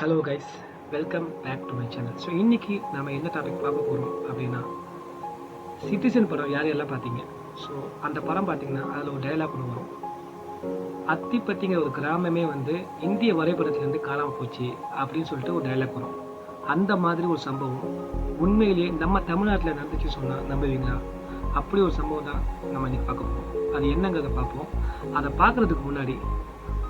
Hello guys welcome back to my channel so இன்றைக்கி நம்ம என்ன டாபிக் பார்க்க போகிறோம் அப்படின்னா சிட்டிசன் படம் யார் எல்லாம் பார்த்தீங்க? ஸோ அந்த படம் பார்த்தீங்கன்னா அதில் ஒரு டைலாக் ஒன்று வரும். அத்திப்பட்டிங்கிற ஒரு கிராமமே வந்து இந்திய வரைபடத்துலேருந்து காணாமல் போச்சு அப்படின்னு சொல்லிட்டு ஒரு டைலாக் வரும். அந்த மாதிரி ஒரு சம்பவம் உண்மையிலேயே நம்ம தமிழ்நாட்டில் நடந்துச்சு சொன்னால் நம்புவீங்களா? அப்படி ஒரு சம்பவம் தான் நம்ம இன்றைக்கி பார்க்க போகிறோம் அது என்னங்கிறத பார்ப்போம். அதை பார்க்குறதுக்கு முன்னாடி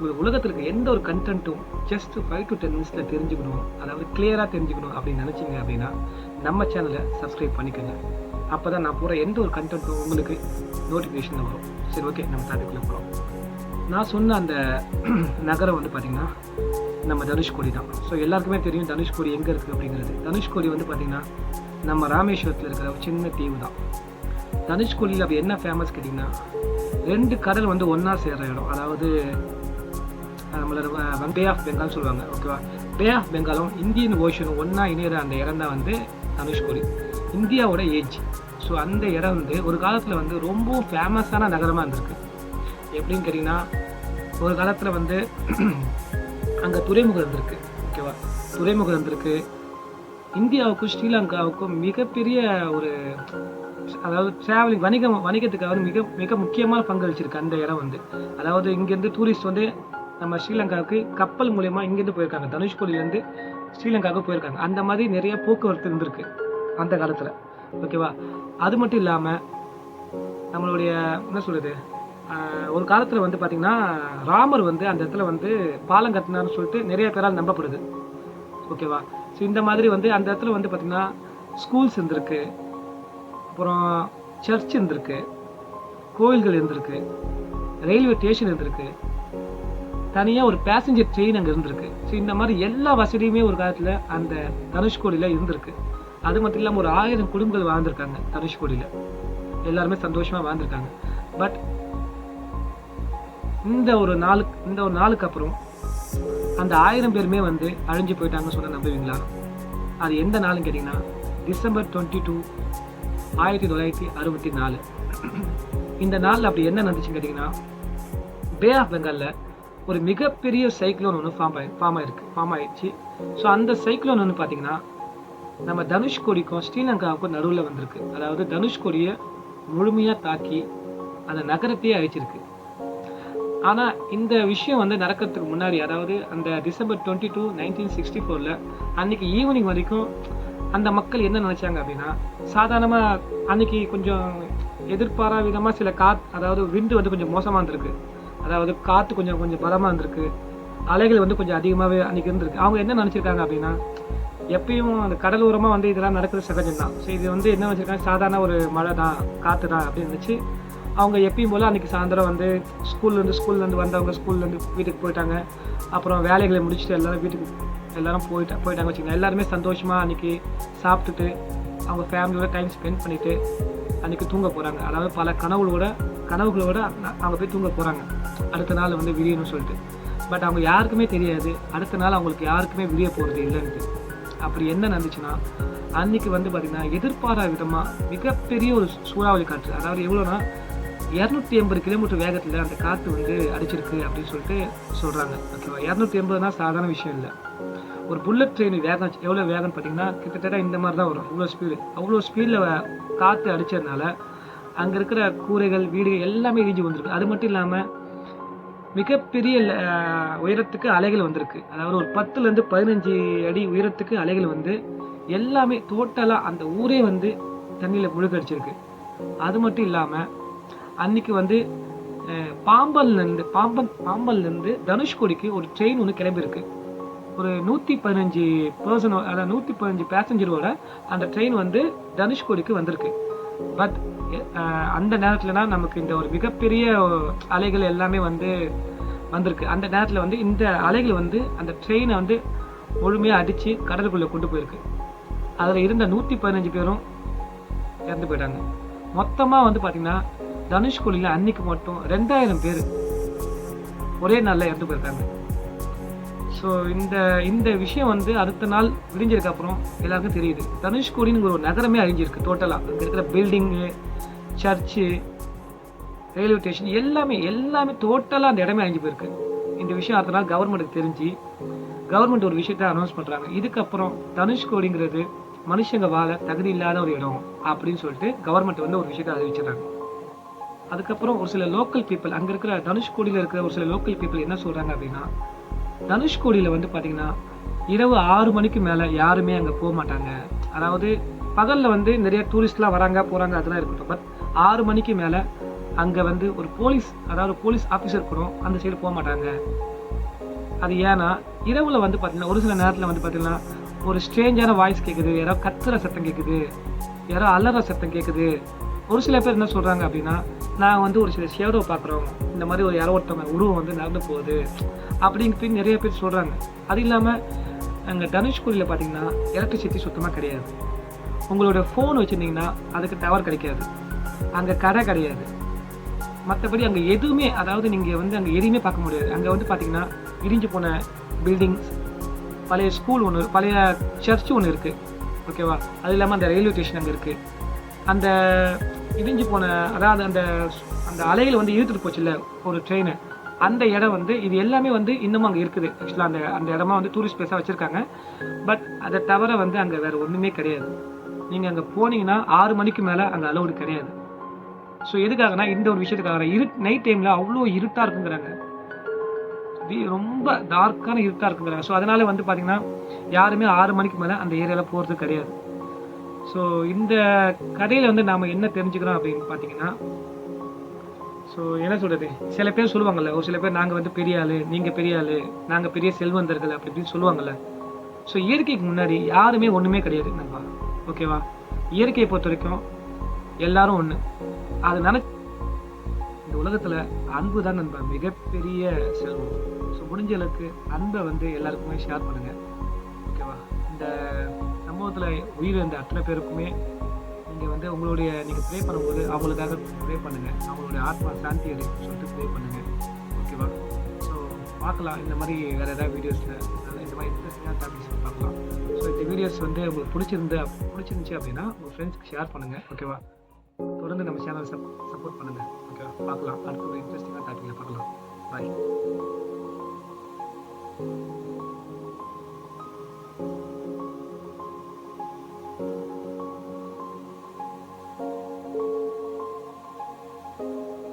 ஒரு உலகத்தில் இருக்க எந்த ஒரு கண்டென்ட்டும் ஜஸ்ட் ஃபைவ் டு டென் மினிட்ஸில் தெரிஞ்சுக்கணும். அதாவது கிளியராக தெரிஞ்சுக்கணும் அப்படின்னு நினச்சிங்க அப்படின்னா நம்ம சேனலை சப்ஸ்கிரைப் பண்ணிக்கோங்க. அப்போ தான் நான் போகிற எந்த ஒரு கண்டென்ட்டும் உங்களுக்கு நோட்டிஃபிகேஷன் வரும். சரி ஓகே நம்ம டாபிக்ல போகிறோம் நான் சொன்ன அந்த நகரம் வந்து பார்த்திங்கன்னா நம்ம தனுஷ்கோடி தான். ஸோ எல்லாருக்குமே தெரியும் தனுஷ்கோடி எங்கே இருக்குது அப்படிங்கிறது. தனுஷ்கோடி வந்து பார்த்திங்கன்னா நம்ம ராமேஸ்வரத்தில் இருக்கிற ஒரு சின்ன தீவு தான். தனுஷ்கோடியில் அப்படி என்ன ஃபேமஸ் கேட்டிங்கன்னா ரெண்டு கடல் வந்து ஒன்றா சேர்கிற இடம். அதாவது நம்மளோட பே ஆஃப் பெங்கால்னு சொல்லுவாங்க ஓகேவா பே ஆஃப் பெங்காலும் இந்தியன் ஓஷனும் ஒன்றா இணையிற அந்த இடம் தான் வந்து தனுஷ்கோடி இந்தியாவோட ஏஜ் ஸோ அந்த இடம் வந்து ஒரு காலத்தில் வந்து ரொம்ப ஃபேமஸான நகரமாக இருந்திருக்கு. எப்படின்னு கேட்டிங்கன்னா ஒரு காலத்தில் வந்து அங்கே துறைமுகம் இருந்திருக்கு ஓகேவா துறைமுகம் இருந்திருக்கு. இந்தியாவுக்கும் ஸ்ரீலங்காவுக்கும் மிகப்பெரிய ஒரு அதாவது ட்ராவலிங் வணிகம் வணிகத்துக்காக மிக மிக முக்கியமான பங்களிச்சிருக்கு அந்த இடம் வந்து. அதாவது இங்கேருந்து டூரிஸ்ட் வந்து நம்ம ஸ்ரீலங்காவுக்கு கப்பல் மூலயமா இங்கேருந்து போயிருக்காங்க. தனுஷ்கோடியிலேருந்து ஸ்ரீலங்காவுக்கு போயிருக்காங்க. அந்த மாதிரி நிறைய போக்குவரத்து இருந்திருக்கு அந்த காலத்தில். ஓகேவா? அது மட்டும் இல்லாமல் நம்மளுடைய என்ன சொல்கிறது ஒரு காலத்தில் வந்து பார்த்திங்கன்னா ராமர் வந்து அந்த இடத்துல வந்து பாலம் கட்டினார்னு சொல்லிட்டு நிறைய பேரால் நம்பப்படுது. ஓகேவா? ஸோ இந்த மாதிரி வந்து அந்த இடத்துல வந்து பார்த்திங்கன்னா ஸ்கூல்ஸ் இருந்திருக்கு. அப்புறம் சர்ச் இருந்திருக்கு. கோயில்கள் இருந்திருக்கு. ரயில்வே ஸ்டேஷன் இருந்திருக்கு. தனியாக ஒரு பேசஞ்சர் ட்ரெயின் அங்கே இருந்திருக்கு. ஸோ இந்த மாதிரி எல்லா வசதியுமே ஒரு காலத்தில் அந்த தனுஷ்கோடியில் இருந்திருக்கு. அது மட்டும் இல்லாமல் ஒரு ஆயிரம் குடும்பங்கள் வாழ்ந்திருக்காங்க தனுஷ்கோடியில் எல்லாருமே சந்தோஷமாக வாழ்ந்திருக்காங்க. பட் இந்த ஒரு நாளுக்கு இந்த ஒரு நாளுக்கு அப்புறம் அந்த ஆயிரம் பேருமே வந்து அழிஞ்சு போயிட்டாங்கன்னு சொன்ன நம்புவீங்களா? அது எந்த நாளும் கேட்டிங்கன்னா டிசம்பர் டுவெண்ட்டி டூ ஆயிரத்தி தொள்ளாயிரத்தி அறுபத்தி நாலு. இந்த நாளில் அப்படி என்ன நடந்துச்சுன்னு கேட்டிங்கன்னா பே ஆஃப் பெங்காலில் ஒரு மிகப்பெரிய சைக்ளோன் ஒன்று ஃபார்ம் ஆகி ஃபார்ம் ஆயிருக்கு ஃபார்ம் ஆயிடுச்சு. ஸோ அந்த சைக்ளோன் வந்து பார்த்தீங்கன்னா நம்ம தனுஷ்கோடிக்கும் ஸ்ரீலங்காவுக்கும் நடுவில் வந்திருக்கு. அதாவது தனுஷ்கோடியை முழுமையாக தாக்கி அந்த நகரத்தையே அழிச்சிருக்கு. ஆனால் இந்த விஷயம் வந்து நடக்கிறதுக்கு முன்னாடி அதாவது அந்த December twenty two nineteen sixty ஃபோரில் அன்னைக்கு ஈவினிங் வரைக்கும் அந்த மக்கள் என்ன நினச்சாங்க அப்படின்னா சாதாரணமாக அன்னைக்கு கொஞ்சம் எதிர்பாரா விதமாக சில காத் அதாவது விண்டு வந்து கொஞ்சம் மோசமாக இருந்திருக்கு. அதாவது காற்று கொஞ்சம் கொஞ்சம் பலமாக இருந்திருக்கு. அலைகள் வந்து கொஞ்சம் அதிகமாகவே அன்றைக்கி இருந்திருக்கு. அவங்க என்ன நினச்சிருக்காங்க அப்படின்னா எப்பயும் அந்த கடலோரமாக வந்து இதெல்லாம் நடக்கிறது சகஜம் தான் ஸோ இது வந்து என்ன வச்சுருக்காங்க சாதாரண ஒரு மழை தான் காற்று தான் அப்படின்னு நினச்சி அவங்க எப்பயும் போல் அன்றைக்கி சாயந்தரம் வந்து ஸ்கூல்லேருந்து ஸ்கூல்லேருந்து வந்தவங்க ஸ்கூல்லேருந்து வீட்டுக்கு போயிட்டாங்க. அப்புறம் வேலைகளை முடிச்சுட்டு எல்லோரும் வீட்டுக்கு எல்லோரும் போயிட்டா போயிட்டாங்க வச்சுக்கோங்க. எல்லாருமே சந்தோஷமாக அன்றைக்கி சாப்பிட்டுட்டு அவங்க ஃபேமிலியோட டைம் ஸ்பெண்ட் பண்ணிவிட்டு அன்றைக்கி தூங்க போகிறாங்க அதாவது பல கனவுகளோட கனவுகளோட அவங்க போய் தூங்க போகிறாங்க அடுத்த நாள் வந்து விரியணும்னு சொல்லிட்டு. பட் அவங்க யாருக்குமே தெரியாது. அடுத்த நாள் அவங்களுக்கு யாருக்குமே விரிய போகிறது இல்லைன்ட்டு. அப்படி என்ன நடந்துச்சுன்னா அன்றைக்கி வந்து பார்த்திங்கன்னா எதிர்பாராத விதமாக மிகப்பெரிய ஒரு சூறாவளி காற்று. அதாவது எவ்வளோனா இரநூத்தி எண்பது கிலோமீட்டர் வேகத்தில் அந்த காற்று வந்து அடிச்சிருக்கு அப்படின்னு சொல்லிட்டு சொல்கிறாங்க ஓகேவா இரநூத்தி எண்பதுனா சாதாரண விஷயம் இல்லை. ஒரு புல்லட் ட்ரெயின் வேகம் எவ்வளோ வேகம்னு பார்த்தீங்கன்னா கிட்டத்தட்ட இந்த மாதிரி தான் வரும். இவ்வளோ ஸ்பீடு அவ்வளோ ஸ்பீடில் காற்று அடித்ததுனால அங்கே இருக்கிற கூரைகள் வீடுகள் எல்லாமே இடிஞ்சு வந்திருக்கு அது மட்டும் இல்லாமல் மிகப்பெரிய உயரத்துக்கு அலைகள் வந்திருக்கு. அதாவது ஒரு பத்துலேருந்து பதினஞ்சு அடி உயரத்துக்கு அலைகள் வந்து எல்லாமே டோட்டலாக அந்த ஊரே வந்து தண்ணியில் முழுகடிச்சிருக்கு. அது மட்டும் இல்லாமல் அன்னைக்கு வந்து பாம்பல்லேருந்து பாம்பன் பாம்பல்லேருந்து தனுஷ்கோடிக்கு ஒரு ட்ரெயின் ஒன்று கிளம்பியிருக்கு. ஒரு நூற்றி பதினஞ்சு பர்சன் அதாவது நூற்றி பதினஞ்சு பேசஞ்சரோட அந்த ட்ரெயின் வந்து தனுஷ்கோடிக்கு வந்திருக்கு. பட் அந்த நேரத்துலனா நமக்கு இந்த ஒரு மிகப்பெரிய அலைகள் எல்லாமே வந்து வந்திருக்கு. அந்த நேரத்தில் வந்து இந்த அலைகள் வந்து அந்த ட்ரெயினை வந்து முழுமையாக அடித்து கடலுக்குள்ளே கொண்டு போயிருக்கு. அதில் இருந்த நூற்றி பதினஞ்சு பேரும் இறந்து போயிட்டாங்க. மொத்தமாக வந்து பார்த்திங்கன்னா தனுஷ்கோலியில் அன்னைக்கு மட்டும் ரெண்டாயிரம் பேர் ஒரே நாளில் இறந்து போயிருக்காங்க. ஸோ இந்த இந்த விஷயம் வந்து அடுத்த நாள் விடிஞ்சதுக்கு எல்லாருக்கும் தெரியுது. தனுஷ்கோடின்னு ஒரு நகரமே அழிஞ்சிருக்கு டோட்டலாக அங்கே இருக்கிற பில்டிங்கு சர்ச்சு ரயில்வே ஸ்டேஷன் எல்லாமே எல்லாமே டோட்டலாக அந்த இடமே அழிஞ்சு போயிருக்கு. இந்த விஷயம் அடுத்த நாள் கவர்மெண்ட்டுக்கு தெரிஞ்சு கவர்மெண்ட் ஒரு விஷயத்த அனௌன்ஸ் பண்ணுறாங்க இதுக்கப்புறம் தனுஷ்கோடிங்கிறது மனுஷங்க வாழ தகுதி இல்லாத ஒரு இடம் அப்படின்னு சொல்லிட்டு கவர்மெண்ட் வந்து ஒரு விஷயத்த அறிவிச்சிடறாங்க. அதுக்கப்புறம் ஒரு சில லோக்கல் பீப்புள் அங்கே இருக்கிற தனுஷ்கோடியில் இருக்கிற ஒரு சில லோக்கல் பீப்புள் என்ன சொல்கிறாங்க அப்படின்னா தனுஷ்கோடியில் வந்து பார்த்தீங்கன்னா இரவு ஆறு மணிக்கு மேலே யாருமே அங்கே போக மாட்டாங்க. அதாவது பகலில் வந்து நிறைய டூரிஸ்ட்லாம் வராங்க போகிறாங்க அதெல்லாம் இருக்கட்டும். பட் ஆறு மணிக்கு மேலே அங்கே வந்து ஒரு போலீஸ் அதாவது போலீஸ் ஆஃபீஸர் கூட அந்த சைடு போக மாட்டாங்க. அது ஏன்னா இரவில் வந்து பார்த்தீங்கன்னா ஒரு சில நேரத்தில் வந்து பார்த்தீங்கன்னா ஒரு ஸ்ட்ரேஞ்சான வாய்ஸ் கேட்குது யாரோ கத்துற சத்தம் கேட்குது யாரோ அலற சத்தம் கேட்குது ஒரு சில பேர் என்ன சொல்கிறாங்க அப்படின்னா நான் வந்து ஒரு சில ஷேடோ பார்க்குறோம். இந்த மாதிரி ஒரு யாரோ ஒருத்தவங்க உருவம் வந்து நடந்து போகுது அப்படின்ட்டு நிறைய பேர் சொல்கிறாங்க அது இல்லாமல் அங்கே தனுஷ்கோடியில் பார்த்தீங்கன்னா எலக்ட்ரிசிட்டி சுத்தமாக கிடையாது. உங்களோட ஃபோன் வச்சுருந்தீங்கன்னா அதுக்கு டவர் கிடைக்காது. அங்கே கடை கிடையாது. மற்றபடி அங்கே எதுவுமே அதாவது நீங்கள் வந்து அங்கே எதுவுமே பார்க்க முடியாது. அங்கே வந்து பார்த்தீங்கன்னா இடிஞ்சு போன பில்டிங்ஸ் பழைய ஸ்கூல் ஒன்று பழைய சர்ச் ஒன்று இருக்குது ஓகேவா அது இல்லாமல் அந்த ரயில்வே ஸ்டேஷன் அங்கே இருக்குது அந்த இடிஞ்சு போன அதாவது அந்த அந்த அலையில் வந்து இழுத்துட்டு போச்சுல்ல ஒரு ட்ரெயினை அந்த இடம் வந்து இது எல்லாமே வந்து இன்னமும் அங்கே இருக்குது. ஆக்சுவலாக அந்த அந்த இடமா வந்து டூரிஸ்ட் பிளேஸாக வச்சுருக்காங்க. பட் அதை தவிர வந்து அங்கே வேறு ஒன்றுமே கிடையாது. நீங்கள் அங்கே போனீங்கன்னா ஆறு மணிக்கு மேலே அங்கே அலௌடு கிடையாது. ஸோ எதுக்காகனா இந்த ஒரு விஷயத்துக்காக இரு நைட் டைமில் அவ்வளோ இருட்டாக இருக்குங்கிறாங்க. ரொம்ப டார்க்கான இருட்டாக இருக்குங்கிறாங்க. ஸோ அதனால் வந்து பார்த்தீங்கன்னா யாருமே ஆறு மணிக்கு மேலே அந்த ஏரியாவில் போகிறது கிடையாது. ஸோ இந்த கதையில் வந்து நாம் என்ன தெரிஞ்சுக்கிறோம் அப்படின்னு பார்த்தீங்கன்னா ஸோ என்ன சொல்கிறது சில பேர் சொல்லுவாங்கள்ல ஒரு சில பேர் நாங்கள் வந்து பெரிய ஆள் நீங்கள் பெரிய ஆள் நாங்கள் பெரிய செல்வந்தர்கள் அப்படி இப்படின்னு சொல்லுவாங்கள்ல ஸோ இயற்கைக்கு முன்னாடி யாருமே ஒன்றுமே கிடையாது நண்பா. ஓகேவா இயற்கையை பொறுத்த வரைக்கும் எல்லாரும் ஒன்று அது நினை இந்த உலகத்தில் அன்பு தான் நண்பா மிகப்பெரிய செல்வம். ஸோ முடிஞ்ச அளவுக்கு அன்பை வந்து எல்லாருக்குமே ஷேர் பண்ணுங்கள் ஓகேவா இந்த சம்பவத்தில் உயிர் இருந்த அத்தனை பேருக்குமே நீங்கள் வந்து உங்களுடைய நீங்கள் ப்ரே பண்ணும்போது அவங்களுக்காக ப்ரே பண்ணுங்கள் அவங்களுடைய ஆத்மா சாந்தி அடைக்கும் சொல்லிட்டு ப்ரே பண்ணுங்கள் ஓகேவா ஸோ பார்க்கலாம். இந்த மாதிரி வேறு ஏதாவது வீடியோஸில் இந்த மாதிரி இன்ட்ரெஸ்டிங்காக டாபிக்ஸ் பார்க்கலாம். ஸோ இந்த வீடியோஸ் வந்து உங்களுக்கு பிடிச்சிருந்து பிடிச்சிருந்துச்சு அப்படின்னா உங்கள் ஃப்ரெண்ட்ஸ்க்கு ஷேர் பண்ணுங்கள் ஓகேவா தொடர்ந்து நம்ம சேனலை சப்போர்ட் பண்ணுங்கள் ஓகேவா பார்க்கலாம். அடுத்த ஒரு இன்ட்ரெஸ்டிங்காக டாபிக்ல பார்க்கலாம். பாய்